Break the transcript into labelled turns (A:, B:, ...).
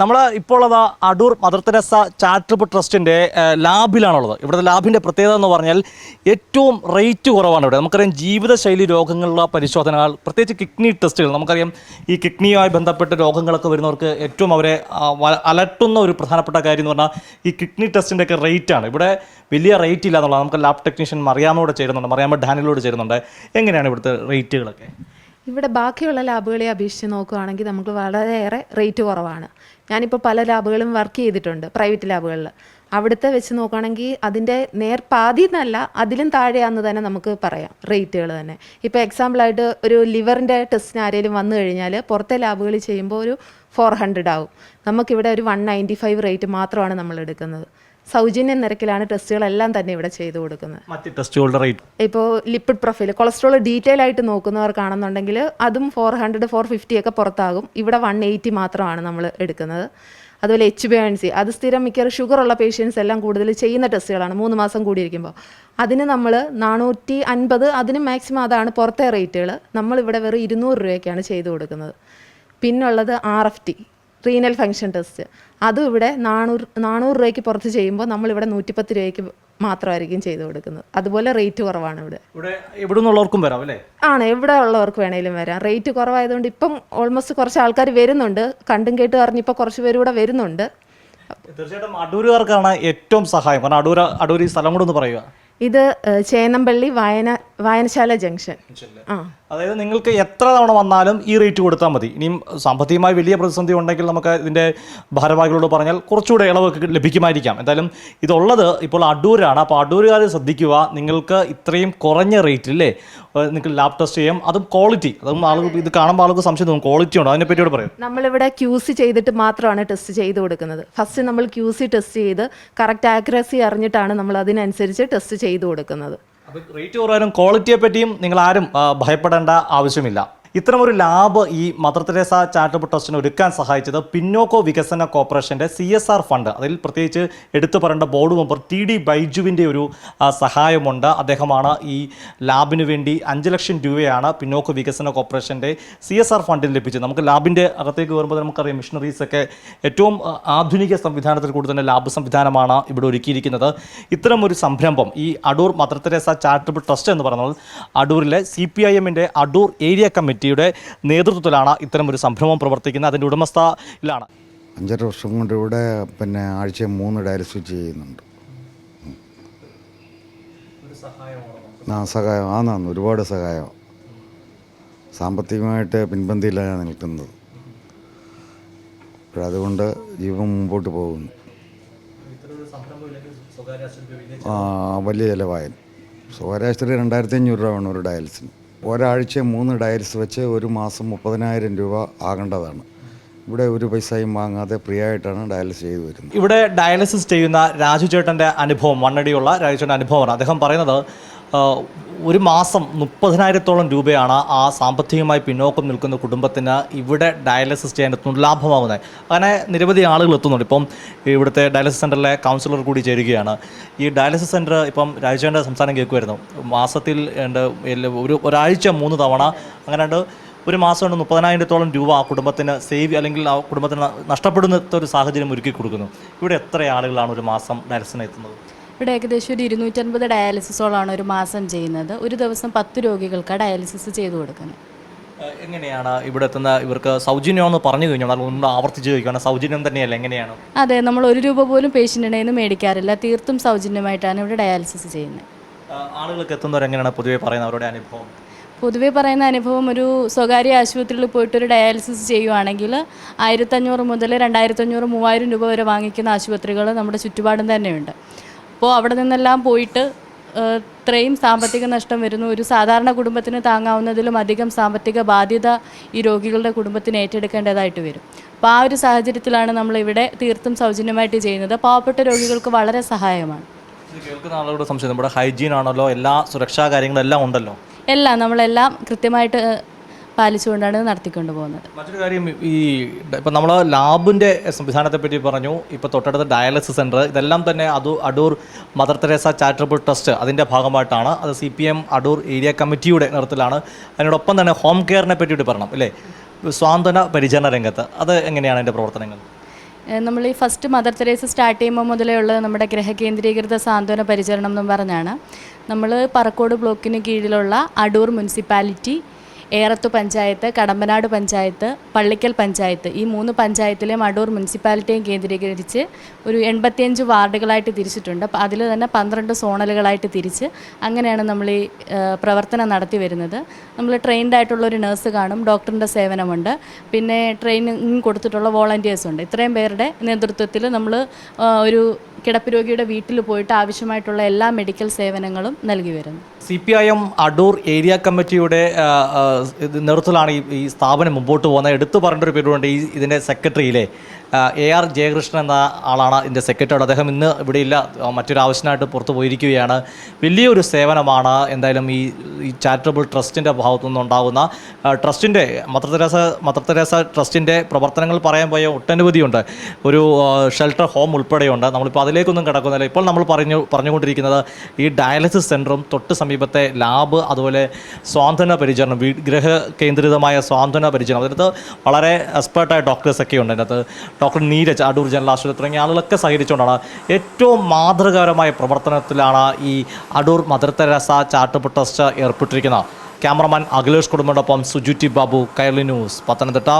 A: നമ്മൾ ഇപ്പോൾ അത് അടൂർ മദർ തെരേസ ചാരിറ്റബിൾ ട്രസ്റ്റിന്റെ ലാബിലാണുള്ളത്. ഇവിടുത്തെ ലാബിന്റെ പ്രത്യേകത എന്ന് പറഞ്ഞാൽ ഏറ്റവും റേറ്റ് കുറവാണ് ഇവിടെ. നമുക്കറിയാം ജീവിതശൈലി രോഗങ്ങളുള്ള പരിശോധനകൾ പ്രത്യേകിച്ച് കിഡ്നി ടെസ്റ്റുകൾ. നമുക്കറിയാം ഈ കിഡ്നിയുമായി ബന്ധപ്പെട്ട രോഗങ്ങളൊക്കെ വരുന്നവർക്ക് ഏറ്റവും അവരെ അലട്ടുന്ന ഒരു പ്രധാനപ്പെട്ട കാര്യം എന്ന് പറഞ്ഞാൽ ഈ കിഡ്നി ടെസ്റ്റിന്റെ ഒക്കെ റേറ്റ് ആണ് ഇവിടെ വലിയ റേറ്റ് ഇല്ല എന്നുള്ളത് നമുക്ക് ലാബ് ടെക്നീഷ്യൻ മറിയാമോട് ചേരുന്നുണ്ട് മറിയാമോ ഡാനിലോട് ചേരുന്നുണ്ട്. എങ്ങനെയാണ് ഇവിടുത്തെ റേറ്റുകളൊക്കെ?
B: ഇവിടെ ബാക്കിയുള്ള ലാബുകളെ അപേക്ഷിച്ച് നോക്കുകയാണെങ്കിൽ നമുക്ക് വളരെയേറെ റേറ്റ് കുറവാണ്. ഞാനിപ്പോൾ പല ലാബുകളും വർക്ക് ചെയ്തിട്ടുണ്ട് പ്രൈവറ്റ് ലാബുകളിൽ. അവിടുത്തെ വെച്ച് നോക്കുകയാണെങ്കിൽ അതിന്റെ നേർ പാതി എന്നല്ല അതിലും താഴെയാണെന്ന് തന്നെ നമുക്ക് പറയാം റേറ്റുകൾ തന്നെ. ഇപ്പോൾ എക്സാമ്പിളായിട്ട് ഒരു ലിവറിന്റെ ടെസ്റ്റിന് ആരെങ്കിലും വന്നു കഴിഞ്ഞാൽ പുറത്തെ ലാബുകളിൽ ചെയ്യുമ്പോൾ ഒരു ഫോർ ഹൺഡ്രഡ് ആവും. നമുക്കിവിടെ ഒരു വൺ നയന്റി ഫൈവ് റേറ്റ് മാത്രമാണ് നമ്മൾ എടുക്കുന്നത്. സൗജന്യ നിരക്കിലാണ് ടെസ്റ്റുകളെല്ലാം തന്നെ ഇവിടെ ചെയ്തു കൊടുക്കുന്നത്.
A: മറ്റ് ടെസ്റ്റുകളുടെ റേറ്റ്?
B: ഇപ്പോൾ ലിപ്പിഡ് പ്രൊഫൈൽ കൊളസ്ട്രോൾ ഡീറ്റെയിൽ ആയിട്ട് നോക്കുന്നവർക്കാണെന്നുണ്ടെങ്കിൽ അതും ഫോർ ഹൺഡ്രഡ് ഫോർ ഫിഫ്റ്റി ഒക്കെ പുറത്താകും. ഇവിടെ വൺ എയ്റ്റി മാത്രമാണ് നമ്മൾ എടുക്കുന്നത്. അതുപോലെ എച്ച് ബി എൻ സി അത് സ്ഥിരം മിക്കവാറും ഷുഗർ ഉള്ള പേഷ്യൻസ് എല്ലാം കൂടുതൽ ചെയ്യുന്ന ടെസ്റ്റുകളാണ് മൂന്ന് മാസം കൂടിയിരിക്കുമ്പോൾ. അതിന് നമ്മൾ നാനൂറ്റി അൻപത് അതിന് മാക്സിമം അതാണ് പുറത്തെ റേറ്റുകൾ. നമ്മളിവിടെ വെറും ഇരുന്നൂറ് രൂപയൊക്കെയാണ് ചെയ്തു കൊടുക്കുന്നത്. പിന്നുള്ളത് R F T renal function test അതും ഇവിടെ നാനൂറ് നാനൂറ് രൂപയ്ക്ക് പുറത്ത് ചെയ്യുമ്പോൾ നമ്മളിവിടെ നൂറ്റിപ്പത്ത് രൂപയ്ക്ക് മാത്രമായിരിക്കും ചെയ്തു കൊടുക്കുന്നത്. അതുപോലെ റേറ്റ് കുറവാണ് ഇവിടെ.
A: ഇവിടെ നിന്നുള്ളവർക്കും വരാം അല്ലേ?
B: ആണ് എവിടെ ഉള്ളവർക്ക് വേണേലും വരാം. റേറ്റ് കുറവായതുകൊണ്ട് ഇപ്പം ഓൾമോസ്റ്റ് കുറച്ച് ആൾക്കാർ വരുന്നുണ്ട്. കണ്ടും കേട്ട് അറിഞ്ഞിപ്പോൾ കുറച്ച് പേര് ഇവിടെ വരുന്നുണ്ട്.
A: തീർച്ചയായിട്ടും അടൂരുകാർക്കാണ് ഏറ്റവും സഹായം. കാരണം അടൂർ അടൂർ ഈ സ്ഥലം കൂടെ ഒന്ന് പറയുക.
B: ഇത് ചേനമ്പള്ളി വായന വായനശാല ജംഗ്ഷൻ. ആ.
A: അതായത് നിങ്ങൾക്ക് എത്ര തവണ വന്നാലും ഈ റേറ്റ് കൊടുത്താൽ മതി. ഇനിയും സാമ്പത്തികമായി വലിയ പ്രതിസന്ധി ഉണ്ടെങ്കിൽ നമുക്ക് ഇതിന്റെ ഭാരവാഹികളോട് പറഞ്ഞാൽ കുറച്ചുകൂടെ ഇളവ് ലഭിക്കുമായിരിക്കാം. എന്തായാലും ഇതുള്ളത് ഇപ്പോൾ അടൂരാണ്. അപ്പോൾ അടൂരുകാർ ശ്രദ്ധിക്കുക. നിങ്ങൾക്ക് ഇത്രയും കുറഞ്ഞ റേറ്റ് അല്ലേ നിങ്ങൾക്ക് ലാബ് ടെസ്റ്റ് ചെയ്യാം. അതും ക്വാളിറ്റി. അതും ആളുകൾ ഇത് കാണുമ്പോൾ ആളുകൾ സംശയം തോന്നും. ക്വാളിറ്റി ഉണ്ടോ? അതിനെ പറ്റിയോട് പറയും.
B: നമ്മളിവിടെ ക്യൂ സി ചെയ്തിട്ട് മാത്രമാണ് ടെസ്റ്റ് ചെയ്ത് കൊടുക്കുന്നത്. ഫസ്റ്റ് നമ്മൾ ക്യൂ സി ടെസ്റ്റ് ചെയ്ത് കറക്റ്റ് ആക്യുറസി അറിഞ്ഞിട്ടാണ് നമ്മൾ അതിനനുസരിച്ച് ടെസ്റ്റ് ചെയ്ത് കൊടുക്കുന്നത്.
A: അപ്പോൾ റേറ്റ് കുറവാനും ക്വാളിറ്റിയെ പറ്റിയും നിങ്ങൾ ആരും ഭയപ്പെടേണ്ട ആവശ്യമില്ല. ഇത്തരമൊരു ലാബ് ഈ മദർ തെരേസ ചാരിറ്റബിൾ ട്രസ്റ്റിന് ഒരുക്കാൻ സഹായിച്ചത് പിന്നോക്കോ വികസന കോർപ്പറേഷന്റെ സി എസ് ആർ ഫണ്ട് അതിൽ പ്രത്യേകിച്ച് എടുത്തു പറയേണ്ട ബോർഡ് മെമ്പർ ടി ഡി ബൈജുവിന്റെ ഒരു സഹായമുണ്ട്. അദ്ദേഹമാണ് ഈ ലാബിന് വേണ്ടി അഞ്ച് ലക്ഷം രൂപയാണ് പിന്നോക്കോ വികസന കോർപ്പറേഷന്റെ സി എസ് ആർ ഫണ്ടിൽ ലഭിച്ചത്. നമുക്ക് ലാബിന്റെ അകത്തേക്ക് വരുമ്പോൾ നമുക്കറിയാം മിഷണറീസ് ഒക്കെ ഏറ്റവും ആധുനിക സംവിധാനത്തിൽ കൂടി തന്നെ ലാബ് സംവിധാനമാണ് ഇവിടെ ഒരുക്കിയിരിക്കുന്നത്. ഇത്തരം ഒരു സംരംഭം ഈ Adoor Mother Teresa charitable trust എന്ന് പറഞ്ഞാൽ അടൂരിലെ സി പി ഐ എമ്മിന്റെ അടൂർ ഏരിയ കമ്മിറ്റിയുടെ നേതൃത്വത്തിലാണ് ഇത്തരം ഒരു സംരംഭം പ്രവർത്തിക്കുന്നത്. അതിന്റെ ഉടമസ്ഥയിലാണ്.
C: അഞ്ചര വർഷം കൊണ്ട് ഇവിടെ പിന്നെ ആഴ്ച മൂന്ന് ഡയാലിസിസ് ചെയ്യുന്നുണ്ട്. ആ സഹായം. ആന്നാന്ന് ഒരുപാട് സഹായം സാമ്പത്തികമായിട്ട് പിൻപന്തിയിലാണ് നിൽക്കുന്നത്. അതുകൊണ്ട് ജീവൻ മുമ്പോട്ട് പോകുന്നു. ആ വലിയ ചിലവായി. സ്വകാര്യാശുപത്രി രണ്ടായിരത്തി അഞ്ഞൂറ് രൂപ വേണം ഒരു ഡയാലിസിന്. ഒരാഴ്ച മൂന്ന് ഡയാലിസിസ് വെച്ച് ഒരു മാസം മുപ്പതിനായിരം രൂപ ആകേണ്ടതാണ്. ഇവിടെ ഒരു പൈസയും വാങ്ങാതെ ഫ്രീ ആയിട്ടാണ് ഡയാലിസിസ് ചെയ്തു വരുന്നത്.
A: ഇവിടെ ഡയാലിസിസ് ചെയ്യുന്ന രാജു ചേട്ടന്റെ അനുഭവം മണ്ണടിയുള്ള രാജു ചേട്ടന്റെ അനുഭവമാണ്. അദ്ദേഹം പറയുന്നത് ഒരു മാസം മുപ്പതിനായിരത്തോളം രൂപയാണ് ആ സാമ്പത്തികമായി പിന്നോക്കം നിൽക്കുന്ന കുടുംബത്തിന് ഇവിടെ ഡയാലിസിസ് ചെയ്യാൻ ലാഭമാവുന്നത്. അങ്ങനെ നിരവധി ആളുകൾ എത്തുന്നുണ്ട്. ഇപ്പം ഇവിടുത്തെ ഡയാലിസിസ് സെന്ററിലെ കൗൺസിലർ കൂടി ചേരുകയാണ്. ഈ ഡയാലിസിസ് സെന്റർ ഇപ്പം രാജ്യന്റെ സംസ്ഥാനം കേൾക്കുമായിരുന്നു. മാസത്തിൽ ഒരു ഒരാഴ്ച മൂന്ന് തവണ അങ്ങനെ ഒരു മാസം കൊണ്ട് മുപ്പതിനായിരത്തോളം രൂപ ആ കുടുംബത്തിന് സേവ് അല്ലെങ്കിൽ ആ കുടുംബത്തിന് നഷ്ടപ്പെടുന്ന ഒരു സാഹചര്യം ഒരുക്കി കൊടുക്കുന്നു. ഇവിടെ എത്ര ആളുകളാണ് ഒരു മാസം ഡയലിസിന് എത്തുന്നത്?
D: ഇവിടെ ഏകദേശം ഒരു ഇരുന്നൂറ്റൻപത് ഡയാലിസിസോളാണ് ഒരു മാസം ചെയ്യുന്നത്. ഒരു ദിവസം പത്ത് രോഗികൾക്ക് ഡയാലിസിസ് ചെയ്തു കൊടുക്കുന്നത്
A: എങ്ങനെയാണ് ഇവിടെ എത്തുന്ന ഇവർക്ക് സൗജന്യമെന്ന് പറഞ്ഞു കഴിഞ്ഞാൽ ആവർത്തിച്ച് ചോദിക്കുകയാണ്. സൗജന്യം തന്നെയല്ല? എങ്ങനെയാണ്?
D: അതെ നമ്മൾ ഒരു രൂപ പോലും പേഷ്യന്റിനെ നിന്ന് മേടിക്കാറില്ല. തീർത്തും സൗജന്യമായിട്ടാണ് ഇവിടെ ഡയാലിസിസ് ചെയ്യുന്നത്.
A: ആളുകൾക്ക് എത്തുന്നവർ എങ്ങനെയാണ് പൊതുവെ പറയുന്നത് അവരുടെ അനുഭവം?
D: പൊതുവേ പറയുന്ന അനുഭവം ഒരു സ്വകാര്യ ആശുപത്രിയിൽ പോയിട്ട് ഒരു ഡയാലിസിസ് ചെയ്യുവാണെങ്കിൽ ആയിരത്തഞ്ഞൂറ് മുതൽ രണ്ടായിരത്തഞ്ഞൂറ് മൂവായിരം രൂപ വരെ വാങ്ങിക്കുന്ന ആശുപത്രികൾ നമ്മുടെ ചുറ്റുപാടും തന്നെയുണ്ട്. അപ്പോൾ അവിടെ നിന്നെല്ലാം പോയിട്ട് ഇത്രയും സാമ്പത്തിക നഷ്ടം വരുന്നു. ഒരു സാധാരണ കുടുംബത്തിന് താങ്ങാവുന്നതിലും അധികം സാമ്പത്തിക ബാധ്യത ഈ രോഗികളുടെ കുടുംബത്തിന് ഏറ്റെടുക്കേണ്ടതായിട്ട് വരും. അപ്പോൾ ആ ഒരു സാഹചര്യത്തിലാണ് നമ്മളിവിടെ തീർത്തും സൗജന്യമായിട്ട് ചെയ്യുന്നത്. പാവപ്പെട്ട രോഗികൾക്ക് വളരെ സഹായമാണ്.
A: കേൾക്കുന്ന ആളുകളുടെ സംശയം നമ്മുടെ ഹൈജീൻ ആണല്ലോ എല്ലാ സുരക്ഷാ കാര്യങ്ങളെല്ലാം ഉണ്ടല്ലോ?
D: എല്ലാം നമ്മളെല്ലാം കൃത്യമായിട്ട് പാലിച്ചുകൊണ്ടാണ് നടത്തിക്കൊണ്ട് പോകുന്നത്.
A: മറ്റൊരു കാര്യം ഈ ഇപ്പം നമ്മൾ ലാബിന്റെ സംവിധാനത്തെ പറ്റി പറഞ്ഞു. ഇപ്പോൾ തൊട്ടടുത്ത ഡയാലിസിസ് സെന്റർ ഇതെല്ലാം തന്നെ അതു Adoor Mother Teresa charitable trust അതിന്റെ ഭാഗമായിട്ടാണ്. അത് C P M Adoor area കമ്മിറ്റിയുടെ നേതൃത്വത്തിലാണ്. അതിനോടൊപ്പം തന്നെ ഹോം കെയറിനെ പറ്റിയിട്ട് പറയണം അല്ലേ? സ്വാന്തന പരിചരണ രംഗത്ത് അത് എങ്ങനെയാണ് അതിന്റെ പ്രവർത്തനങ്ങൾ?
D: നമ്മൾ ഈ ഫസ്റ്റ് മദർ തെരേസ സ്റ്റാർട്ട് ചെയ്യുമ്പോൾ മുതലേ ഉള്ളത് നമ്മുടെ ഗ്രഹകേന്ദ്രീകൃത സാന്ത്വന പരിചരണം എന്ന് പറഞ്ഞാണ്. നമ്മൾ പറക്കോട് ബ്ലോക്കിന് കീഴിലുള്ള അടൂർ മുനിസിപ്പാലിറ്റി ഏറത്തു പഞ്ചായത്ത് കടമ്പനാട് പഞ്ചായത്ത് പള്ളിക്കൽ പഞ്ചായത്ത് ഈ മൂന്ന് പഞ്ചായത്തിലെയും അടൂർ മുനിസിപ്പാലിറ്റിയും കേന്ദ്രീകരിച്ച് ഒരു എൺപത്തിയഞ്ച് വാർഡുകളായിട്ട് തിരിച്ചിട്ടുണ്ട്. അപ്പോൾ അതിൽ തന്നെ പന്ത്രണ്ട് സോണലുകളായിട്ട് തിരിച്ച് അങ്ങനെയാണ് നമ്മൾ ഈ പ്രവർത്തനം നടത്തി വരുന്നത്. നമ്മൾ ട്രെയിൻഡ് ആയിട്ടുള്ള ഒരു നഴ്സ് കാണും ഡോക്ടറിന്റെ സേവനമുണ്ട്. പിന്നെ ട്രെയിനിങ് കൊടുത്തിട്ടുള്ള വോളണ്ടിയേഴ്സ് ഉണ്ട്. ഇത്രയും പേരുടെ നേതൃത്വത്തിൽ നമ്മൾ ഒരു കിടപ്പ് രോഗിയുടെ വീട്ടിൽ പോയിട്ട് ആവശ്യമായിട്ടുള്ള എല്ലാ മെഡിക്കൽ സേവനങ്ങളും നൽകി വരുന്നു.
A: C P I M Adoor area കമ്മിറ്റിയുടെ നേതൃത്വത്തിലാണ് ഈ സ്ഥാപനം മുമ്പോട്ട് പോകുന്നത്. എടുത്തു പറഞ്ഞൊരു പേരുണ്ട് ഈ ഇതിന്റെ സെക്രട്ടറിയിലെ. എ ആർ ജയകൃഷ്ണൻ എന്ന ആളാണ് ഇതിന്റെ സെക്രട്ടറി അദ്ദേഹം ഇന്ന് ഇവിടെ ഇല്ല മറ്റൊരു ആവശ്യമായിട്ട് പുറത്തു പോയിരിക്കുകയാണ്. വലിയൊരു സേവനമാണ് എന്തായാലും ഈ ഈ ചാരിറ്റബിൾ ട്രസ്റ്റിന്റെ ഭാഗത്തു നിന്നുണ്ടാകുന്ന ട്രസ്റ്റിന്റെ മദർ തെരേസ ട്രസ്റ്റിന്റെ പ്രവർത്തനങ്ങൾ പറയാൻ പോയ ഒട്ടനവധിയുണ്ട്. ഒരു ഷെൽട്ടർ ഹോം ഉൾപ്പെടെയുണ്ട്. നമ്മളിപ്പോൾ അതിലേക്കൊന്നും കിടക്കുന്നില്ല. ഇപ്പോൾ നമ്മൾ പറഞ്ഞു പറഞ്ഞുകൊണ്ടിരിക്കുന്നത് ഈ ഡയാലിസിസ് സെന്ററും തൊട്ട് സമീപത്തെ ലാബ് അതുപോലെ സ്വാന്തന പരിചരണം ഗ്രഹ കേന്ദ്രിതമായ സ്വാന്തന പരിചരണം. അതിനകത്ത് വളരെ എക്സ്പേർട്ടായ ഡോക്ടേഴ്സൊക്കെ ഉണ്ട്. അതിനകത്ത് ഡോക്ടർ നീരജ് അടൂർ ജനറൽ ആശുപത്രി തുടങ്ങിയ ആളുകളൊക്കെ സഹകരിച്ചുകൊണ്ടാണ് ഏറ്റവും മാതൃകാപരമായ പ്രവർത്തനത്തിലാണ് ഈ Adoor Mother Teresa charitable trust ഏർപ്പെട്ടിരിക്കുന്നത്. Cameraman Akhilesh കുടുംബത്തോടൊപ്പം സുജുറ്റി ബാബു കൈർലി ന്യൂസ് പത്തനംതിട്ട.